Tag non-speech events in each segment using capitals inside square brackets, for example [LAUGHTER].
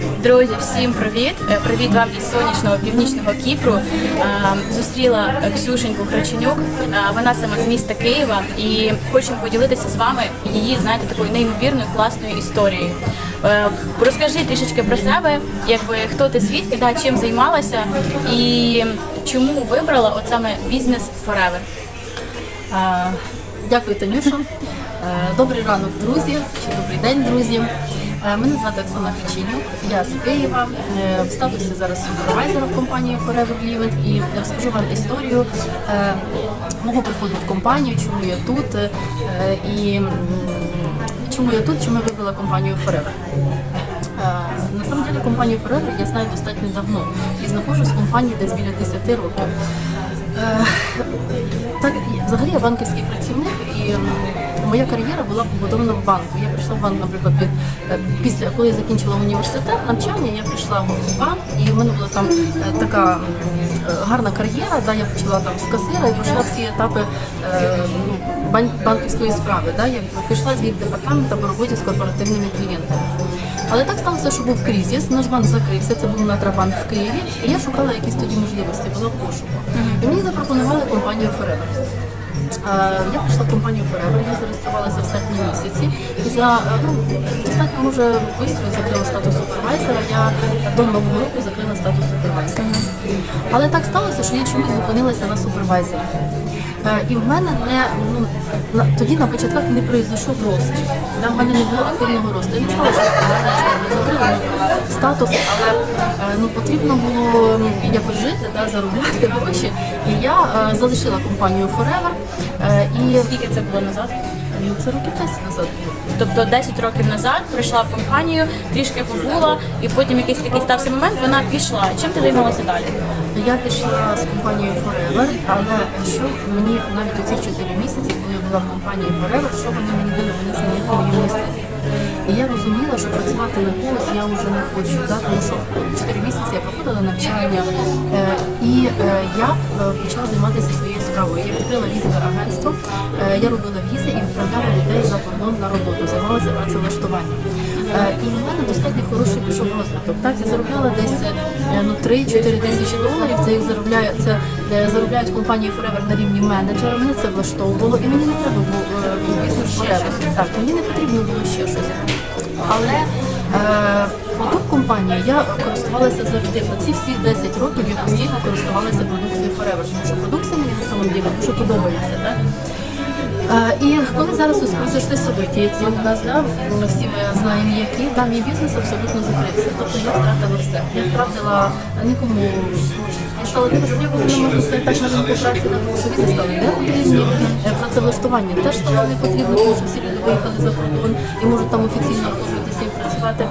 Друзі, всім привіт! Е, Привіт вам із сонячного північного Кіпру. Е, Зустріла Ксюшеньку Краченюк. Е, Вона саме з міста Києва і хочемо поділитися з вами її, знаєте, такою неймовірною класною історією. Розкажи трішечки про себе, якби хто ти звідки, да, чим займалася і чому вибрала от саме бізнес Forever. Дякую, Танюша. Добрий ранок, друзі, чи добрий день, друзі. Е, Мене звати Оксана Криченюк, я з Києва. Е, В статусі зараз супервайзера в компанії Forever Living і розкажу вам історію е, мого приходу в компанію, чому я тут і чому я тут, чому я вибрала компанію Forever. На самом деле компанію Forever я знаю достатньо давно і знаходжусь в компанії десь біля 10 років. Так, взагалі я банківський працівник, і моя кар'єра була побудована в банку. Я прийшла в банк, наприклад, від е, після коли я закінчила університет навчання, я прийшла в банк, і в мене була там е, така е, гарна кар'єра. Да, я почала там з касира і пройшла всі етапи ну, банківської справи. Да, я пішла з від департаменту по роботі з корпоративними клієнтами. Але так сталося, що був кризис, наш банк закрився, це був Натрабанк в Києві, і я шукала якісь тоді можливості, була в пошуку. І мені запропонували компанію Forever. Е, Я прийшла в компанію Forever, я зареєструвалася в серпні місяці. І за е, ну, достатньо може швидко закрила статус супервайзера. Я до нового року закрила статус супервайзера. Але так сталося, що я чомусь зупинилася на супервайзері. Е, І в мене не ну тоді на початках не пройшов рост. Да, в мене не було активного росту. Я не стала, що не закрила статус, але е, ну потрібно було якось жити, да, заробляти гроші. І я е, залишила компанію Forever. І Скільки це було назад? Ну, це років 10 назад. Тобто 10 років назад прийшла в компанію, трішки побула, і потім якийсь такий стався момент, вона пішла. Чим ти займалася далі? Я пішла з компанією Forever, але що мені навіть у ці 4 місяці, коли я була в компанії Forever, що вони мені дали, вони змінили мої мислення. І я розуміла, що працювати на когось я вже не хочу, да? тому що 4 місяці я проходила навчання, е, і е, я е, почала займатися своєю справою. Я відкрила візове агентство, е, я робила візи і відправляла людей за кордон на роботу, займалася працевлаштуванням. Е, І в мене достатньо хороший пішов розвиток. Так, я заробляла десь е, ну, 3-4 тисячі доларів. Це їх заробляє, це заробляють компанії Forever на рівні менеджера. Мене це влаштовувало, і мені не треба був е, бізнес Forever. Так, мені не потрібно було ще щось. Але е, компанії я користувалася завжди. Оці всі 10 років я постійно користувалася продукцією Forever, тому що подобається. Так? Е, І коли зараз ось произошли события, ці у нас да, всі ми знаємо, які да, мій бізнес абсолютно закрився. Тобто я втратила все. Я втратила нікому. Я стала не можна сказати, так на ринку праці на візи стали не потрібні. Е, Працевлаштування теж стало не потрібно, тому що всі люди виїхали за кордон і можуть там офіційно оформитися і працювати.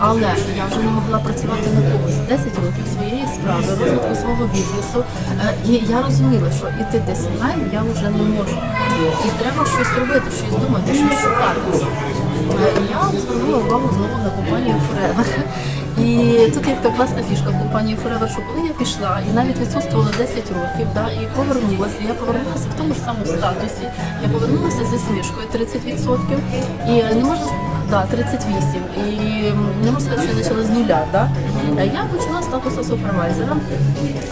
Але я вже не могла працювати на когось 10 років своєї справи, розвитку свого бізнесу. Е, І я розуміла, що іти десь онлайн я вже не можу. І треба щось робити, щось думати, щось шукати. Е, Я звернула увагу знову на компанію Forever. І тут є така класна фішка в компанії Forever, що коли я пішла і навіть відсутствувала 10 років, да, і повернулася, я повернулася в тому ж самому статусі. Я повернулася зі знижкою 30%. І не можна Да, 38. І не можна сказати, що я почала з нуля. Да? Е, Я почала статусу супервайзера.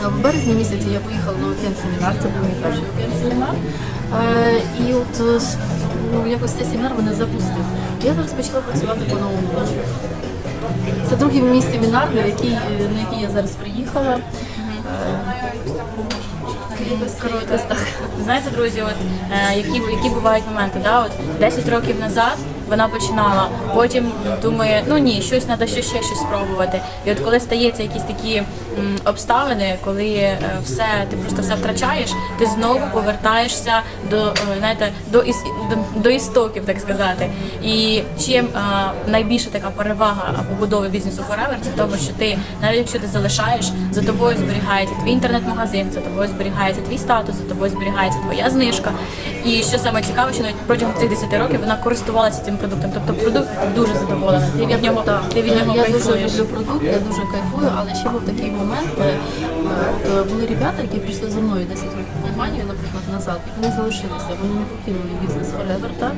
Е, В березні місяці я поїхала на океан семінар, це був мій перший океан семінар. Е, І от е, ну, якось цей семінар мене запустив. Я зараз почала працювати по новому року. Це другий мій семінар, на який, е, на який я зараз приїхала. Е. Знаєте, друзі, от е, які, які бувають моменти, да? от 10 років назад вона починала, потім думає, ну ні, щось треба ще, ще щось спробувати. І от коли стається якісь такі обставини, коли е, все, ти просто все втрачаєш, ти знову повертаєшся до, е, знаєте, до, іс, до, до істоків, так сказати. І чим е, найбільша така перевага побудови бізнесу Forever, це тому, що ти, навіть якщо ти залишаєш, за тобою зберігається твій інтернет-магазин, за тобою зберігається твій статус, за тобою зберігається твоя знижка. І що саме цікаве, що навіть протягом цих 10 років вона користувалася цим продуктом. Тобто продукт дуже задоволена. Ти від нього, ти від я, нього я дуже люблю продукт, я дуже кайфую, але ще був такий момент. Е, От, е, були ребята, які прийшли зі мною 10 років в компанію, наприклад, назад, і вони залишилися, вони не покинули бізнес Forever, та?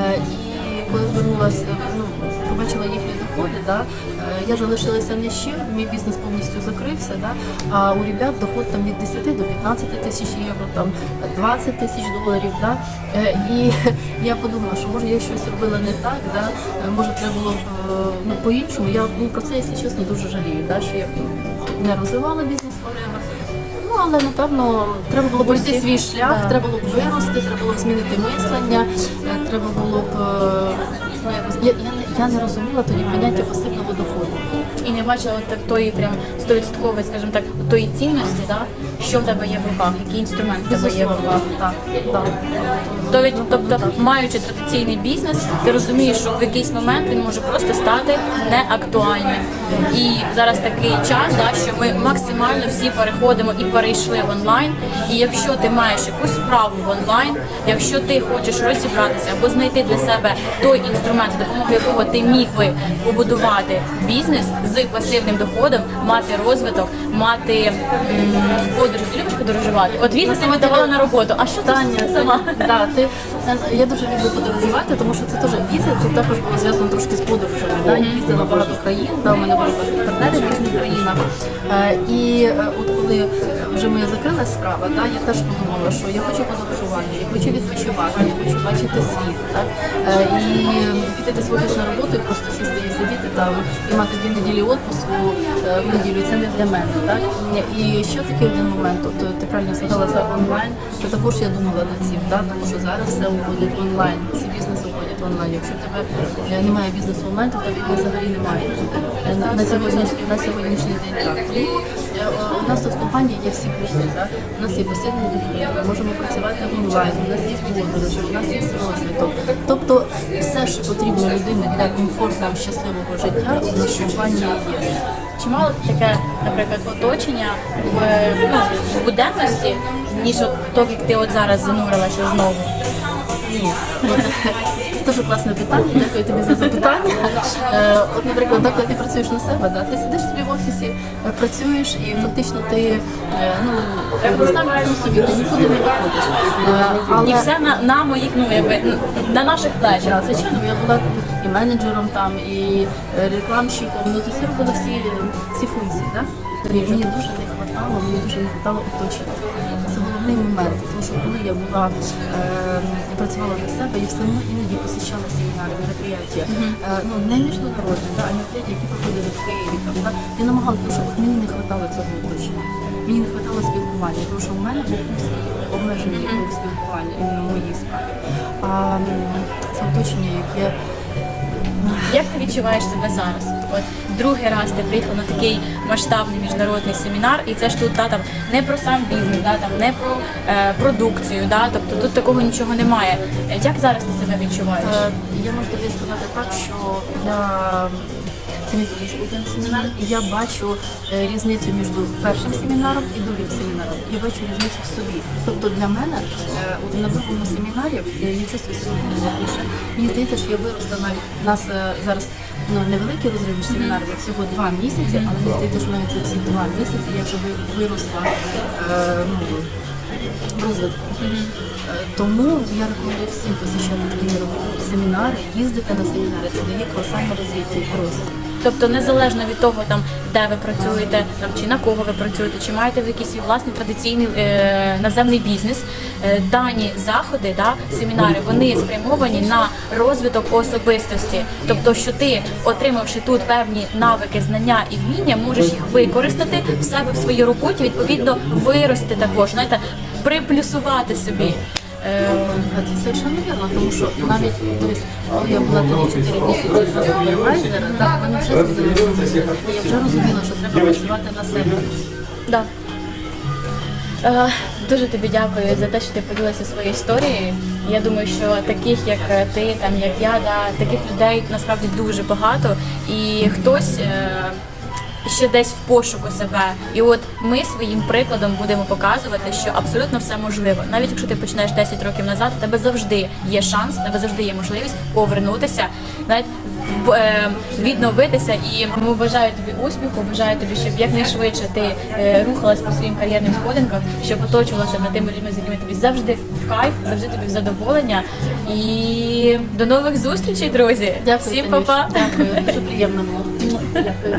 Е, І коли звернулася, ну, побачила таку доходи, да, е, я залишилася з чим, мій бізнес повністю закрився, да, а у ребят доход там від 10 до 15 тисяч євро, там 20 тисяч доларів. Да, Е, і [LAUGHS] я подумала, що може я щось робила не так, да, е, може треба було е, ну, по-іншому. Я ну, про це, якщо чесно, дуже жалію, да, що я не розвивала бізнес Forever. Ну, але напевно треба було б пройти свій шлях, Да. треба було б вирости, треба було б змінити мислення, е, треба було б е, ну. Я, я, я не розуміла тоді поняття пасивного доходу. І не бачила так тої прям стовідсоткової, скажімо так, тої цінності, да? що в тебе є в руках, який інструмент в тебе є в руках. Так, так. То тобто, маючи традиційний бізнес, ти розумієш, що в якийсь момент він може просто стати неактуальним. І зараз такий час, да, що ми максимально всі переходимо і перейшли в онлайн. І якщо ти маєш якусь справу в онлайн, якщо ти хочеш розібратися або знайти для себе той інструмент, за допомогою якого ти міг би побудувати бізнес з пасивним доходом, мати розвиток, мати подорож. Ти любиш подорожувати? От віза ти давала на роботу. А що Таня, ти сама? Да, ти, е, я дуже люблю подорожувати, тому що це теж віза, це також було зв'язано трошки з подорожами. Да? Я їздила багато країн, да, у мене були партнерів в різних країнах. Е, і е, от коли вже моя закрилась справа, да, я теж подумала, що я хочу подорожувати, я хочу відпочивати, я хочу бачити світ. Так? І піти десь в офіс на роботу і просто сісти і сидіти там і мати дві неділі відпуску е, в неділю. Це не для мене. Так? І ще такий один момент, е, ти правильно сказала за онлайн, що також я думала до цим, так? тому що зараз все уходить онлайн, всі бізнеси уходять онлайн. Якщо в тебе е, немає бізнесу онлайн, то тебе взагалі немає. Е, На, сьогоднішній, день так. Е, у нас тут в компанії є всі плюси. Так? У нас є посильний дохід, ми можемо працювати онлайн, у нас є подорожі, у нас є розвиток. Тобто все, що потрібно людині для комфортного, щасливого життя, у нас в компанії є. Чи мало таке, наприклад, оточення в, ну, в буденності, ніж от то, як ти от зараз занурилася знову? Ні. Дуже класне питання. Дякую тобі за запитання. Е, От, наприклад, так, коли ти працюєш на себе, да, ти сидиш собі в офісі, е, працюєш і фактично ти е, ну, сам собі, ти нікуди не виходиш. Е, І все на, на моїх, ну якби на наших плечах. Звичайно, я була і менеджером там, і рекламщиком, ну то це робила всі, всі функції? І мені дуже не хватало, мені дуже не хватало оточення. Це головний момент, тому що коли я була е, працювала на себе, я все одно іноді посещала семінари, мероприятия, е, ну не міжнародні, да, а мероприятия, які проходили в Києві. Там, да. Я намагалася, тому що мені не хватало цього оточення. Мені не хватало спілкування, тому що в мене був обмежений круг спілкування іменно в моїй справі. А м, це оточення, яке Як ти відчуваєш себе зараз? От другий раз ти приїхав на такий масштабний міжнародний семінар, і це ж тут да, там не про сам бізнес, да, там не про е, продукцію, да, тобто тут такого нічого немає. Як зараз ти себе відчуваєш? Е, Я можу тобі сказати так, що я колись один семінар, і я бачу е, різницю між першим семінаром і другим семінаром. Я бачу різницю в собі. Тобто для мене е, на другому семінарі е, я чувствую себе більше. Мені здається, що я виросла навіть у нас зараз ну, невеликий розрив між семінарами, всього два місяці, але мені здається, що навіть за ці два місяці я вже виросла е, ну, в розвитку. Тому я рекомендую всім посещати такі семінари, їздити на семінари. Це дає колосальне розвиття і розвиток. Тобто незалежно від того, там де ви працюєте, там чи на кого ви працюєте, чи маєте ви якийсь свій власний традиційний е, наземний бізнес, е, дані заходи, да, семінари, вони спрямовані на розвиток особистості. Тобто, що ти, отримавши тут певні навики, знання і вміння, можеш їх використати в себе в своїй роботі, відповідно вирости також, знаєте, приплюсувати собі. Е, А Це совершенно вірно, тому що навіть коли я була тоді 4 місяці супервайзера, так мені вже я вже розуміла, що треба працювати на себе. Да. Е, дуже тобі дякую за те, що ти поділилася своєю історією. Я думаю, що таких, як ти, там як я, да, таких людей насправді дуже багато. І хтось е, ще десь в пошуку себе. І от ми своїм прикладом будемо показувати, що абсолютно все можливо. Навіть якщо ти почнеш 10 років назад, у тебе завжди є шанс, у тебе завжди є можливість повернутися, навіть е, відновитися. І тому бажаю тобі успіху, бажаю тобі, щоб якнайшвидше ти е, рухалась по своїм кар'єрним сходинкам, щоб оточувала себе тими людьми, з якими тобі завжди в кайф, завжди тобі в задоволення. І до нових зустрічей, друзі. Дякую, Всім па-па. Дякую, дуже приємно було. Дякую.